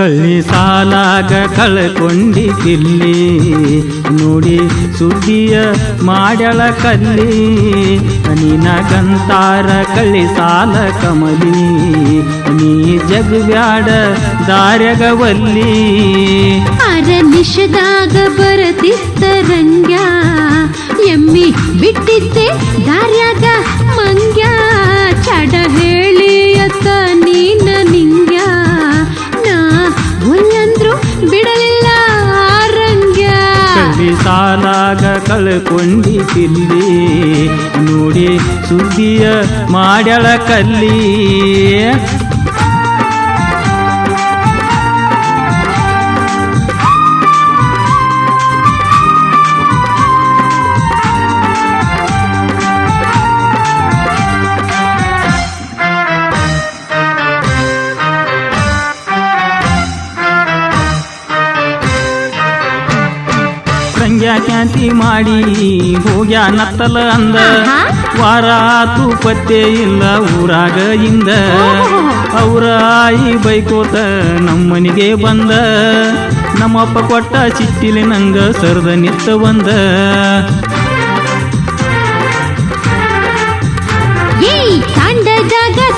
ಕಳ್ಳಿ ಸಾಲಾಗ ಕಳ್ಕೊಂಡಿದ್ದಿಲ್ಲಿ. ನೋಡಿ ಸುದ್ದಿಯ ಮಾಡಳ ಕಲ್ಲಿ ನಿನಗಂತಾರ ಕಳ್ಳಿ ಸಾಲ ಕಮಲಿ. ನೀ ಜಗ್ಬ್ಯಾಡ ದಾರ್ಯಗವಲ್ಲಿ. ಅರ ನಿಷದಾಗ ಬರತಿತ್ತ ರಂಗ್ಯ, ಎಮ್ಮಿ ಬಿಟ್ಟಿದ್ದೆ ದಾರ್ಯಾಗ ಮಂಗ್ಯ. ಚಡ ಹೇಳಿ ಅತ್ತ ಕಳ್ಕೊಂಡಿದ್ದಿಲ್ಲಿ ನೋಡಿ ಸುದ್ದಿಯ ಮಾಡ್ಯಳ ಕಲ್ಲಿ. ಕ್ಯಾಂತಿ ಮಾಡಿ ಹೋಗ್ಯಾ ನತ್ತಲ ಅಂದ. ವಾರ ಆತು ಪತ್ತೆ ಇಲ್ಲ ಊರಾಗ ಇಂದ. ಅವ್ರ ಆಯಿ ಬೈಕೋತ ನಮ್ಮನಿಗೆ ಬಂದ. ನಮ್ಮಪ್ಪ ಕೊಟ್ಟ ಚಿಟ್ಟಿಲಿ ನಂಗ ಸರದ ನಿತ್ತ ಬಂದ.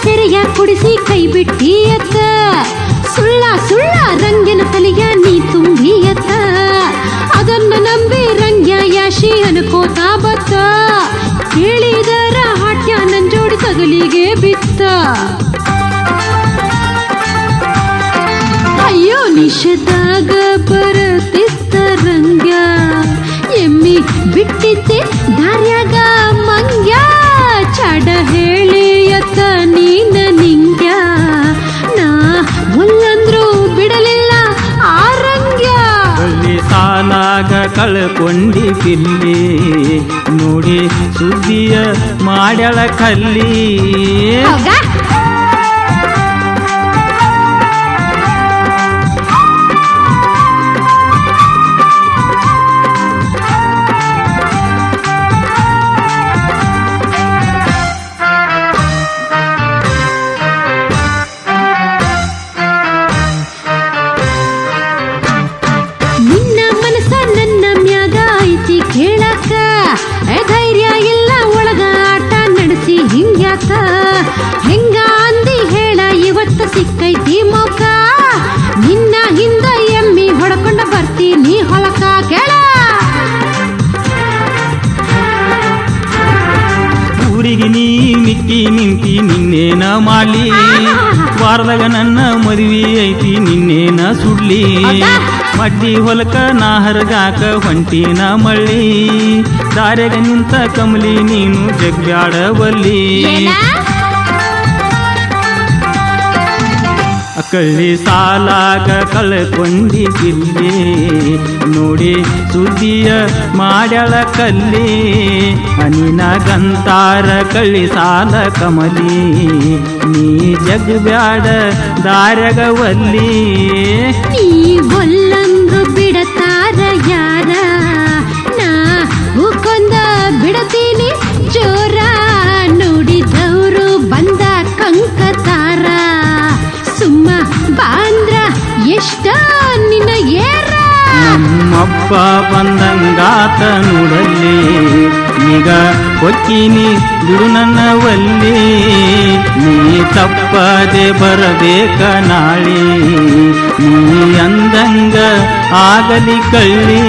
ಸೆರೆಯ ಕುಡಿಸಿ ಕೈ ಬಿಟ್ಟಿಯತ್ತ ಸುಳ್ಳ ಅಯ್ಯೋ ನಿಷದಾಗ ಬರತಿತ್ತ ರಂಗ್ಯ ಎಮ್ಮಿ ಬಿಟ್ಟಿದ್ದೆ ಸಾಲಾಗ ಪಿಲ್ಲಿ ನೋಡಿ ಸುದ್ದಿಯ ಮಾಡ್ಯಾಳ ಕಲ್ಲಿ. ಊರಿಗೆ ನೀ ಮಿಕ್ಕಿ ನಿಂತಿ ನಿನ್ನೇನ ಮಾಡಲಿ? ವಾರದಾಗ ನನ್ನ ಮದುವೆ ಐತಿ ನಿನ್ನೇನ ಸುಡ್ಲಿ? ಮಡ್ಡಿ ಹೊಲಕ ನಾ ಹರಗಾಕ ಹೊಂಟಿನ ಮಳ್ಳಿ? ದಾರ್ಯಾಗ ನಿಂತ ಕಮಲಿ ನೀನು ಜಗ್ಬ್ಯಾಡವಲ್ಲಿ? ಕಳ್ಳಿ ಸಾಲಾಗ ಕಳ್ಕೊಂಡಿದ್ದಿಲ್ಲಿ ನೋಡಿ, ಸುದ್ದಿಯ ಮಾಡಳ ಕಲ್ಲಿ ಅನಿನ ಗಂತಾರ ಕಳ್ಳಿ ಸಾಲ ಕಮಲಿ. ನೀ ಜಗ್ಬ್ಯಾಡ ದಾರಗವಲ್ಲಿ ನೀ ಒಲ್ಲಂದ್ರು ನಮ್ಮಪ್ಪ ಬಂದಂಗಾತನುಡಲ್ಲಿ ಈಗ ಕೊಕ್ಕಿನಿ ಬಿಡು ನನ್ನವಲ್ಲಿ. ನೀ ತಪ್ಪದೆ ಬರಬೇಕ ನಾಳಿ ನೀ ಅಂದಂಗ ಆಗಲಿ ಕಳ್ಳಿ.